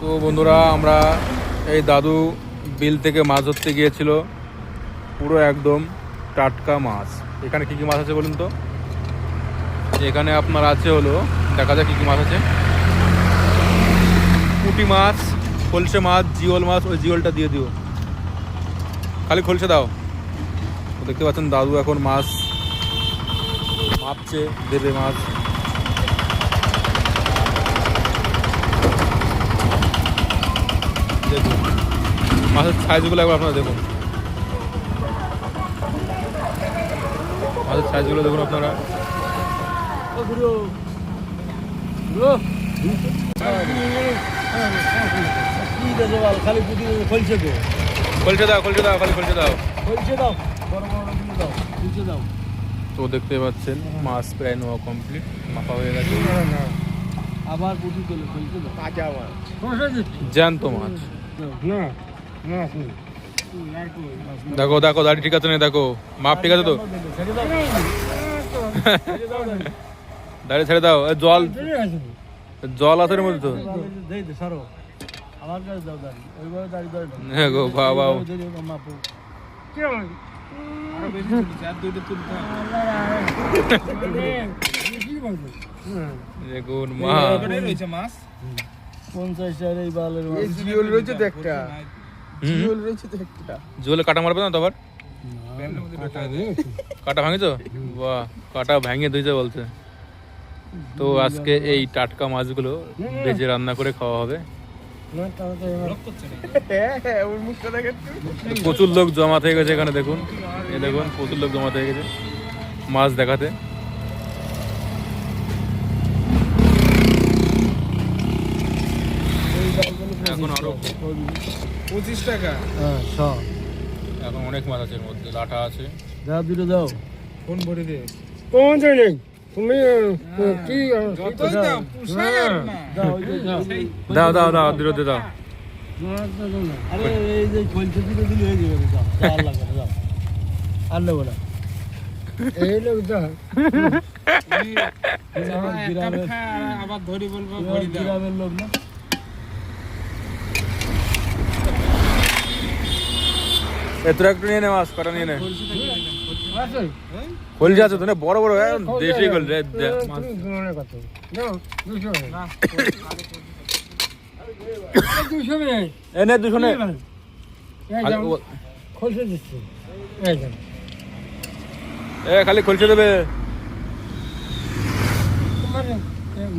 তো বন্ধুরা, আমরা এই দাদু বিল থেকে মাছ ধরতে গিয়েছিল। পুরো একদম টাটকা মাছ। এখানে কি কি মাছ আছে বলুন তো? এখানে আপনার আছে হলো, দেখা যাক কি কি মাছ আছে। পুঁটি মাছ, খলসে মাছ, জিওল মাছ, ওই জিওলটা দিয়ে দিও। খালি খলসে দাও। দেখতে পাচ্ছেন দাদু এখন মাছ মাপছে, দেবে মাছ দেখুন মাছের সাইজগুলো একবার আপনারা দেখুন। মাছের সাইজগুলো দেখুন আপনারা। খালি পুটি খলছে দাও দাও খালি দাও খলছে দাও বড় বড় দাও খলছে দাও। তো দেখতে পাচ্ছেন মাছ প্রায় নেওয়া কমপ্লিট মাপা হয়ে গেছে। আবার পুটি তোলে দাও। জ্যান্ত মাছ। না না। দেখো দেখো দাড়ি ঠিক আছে না দেখো মাপ ঠিক আছে তো? ছেড়ে ছেড়ে দাও। দাড়ি ছেড়ে দাও জল জল আছে এর মধ্যে তো। হ্যাঁ গো বাবা কি দেখুন মাছ রয়েছে পঞ্চাশ হাজার এই বালের রয়েছে তো একটা জিওল রয়েছে তো একটা। জলে কাটা মারবে না তো আবার কাটা ভাঙেছো? বাহ কাটা ভেঙে দিয়েছে বলছে। তো আজকে এই টাটকা মাছগুলো ভেজে রান্না করে খাওয়া হবে। হ্যাঁ। প্রচুর লোক জমা হয়ে গেছে এখানে দেখুন। এই দেখুন প্রচুর লোক জমা হয়ে গেছে। মাছ দেখাতে। এখন আরও পঁচিশ টাকা। হ্যাঁ ছ এখন অনেক মাছ আছে এর মধ্যে লাঠা আছে। দাও দুটো দাও। ফোন ভরে দে। কোন জানেন তুমি কি দাও পুষায় না দাও দাও। দাও দাও দাও দাও। আরে এই যে খলছে দুটো দিলে হয়ে যাবে দাও। আর লাগবে দাও। আর নেব না। এই লোক দাও। আবার ধরি বলব গ্রামের লোক না? তোরা একটু নিয়ে নে মাছ কটা নিয়ে নে। আছে আছে তো না বড় বড় হ্যাঁ, দেশি দুশো নে। খালি খলছে। এ খালি দেবে।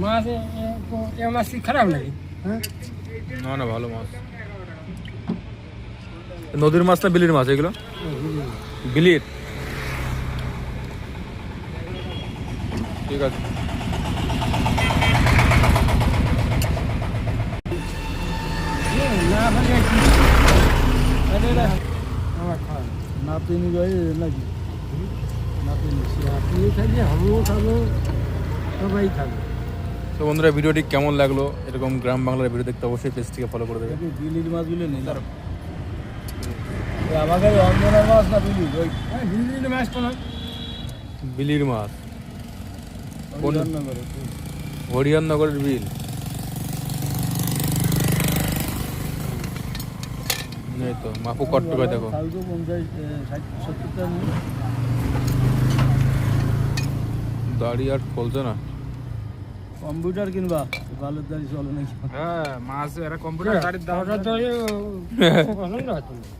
মাছ মাছ খারাপ নাকি? হ্যাঁ? না না ভালো মাছ। নদীর মাছ না বিলির মাছ এগুলো? বিলির। ঠিক আছে। নাকি সবাই বন্ধুরা, ভিডিওটি কেমন লাগল? এরকম গ্রাম বাংলার ভিডিও দেখতে অবশ্যই পেজটিকে ফলো করে দেবে বিলির মাছগুলো নেই না আমাকে মাছ না বিলি? ওই হ্যাঁ বিলির মাছ তো না। বিলির মাছ। হরিয়ানগরের বিল। তো মাপু দেখো। নিয়ে দাড়ি আর ফলছে না। কম্পিউটার কিনবা ভালো দাঁড়ি চলে নাকি? হ্যাঁ মাছ এরা কম্পিউটার গাড়ির দাম পছন্দ হচ্ছে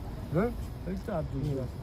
হ্যাঁ এই তো আর দুশো আছে।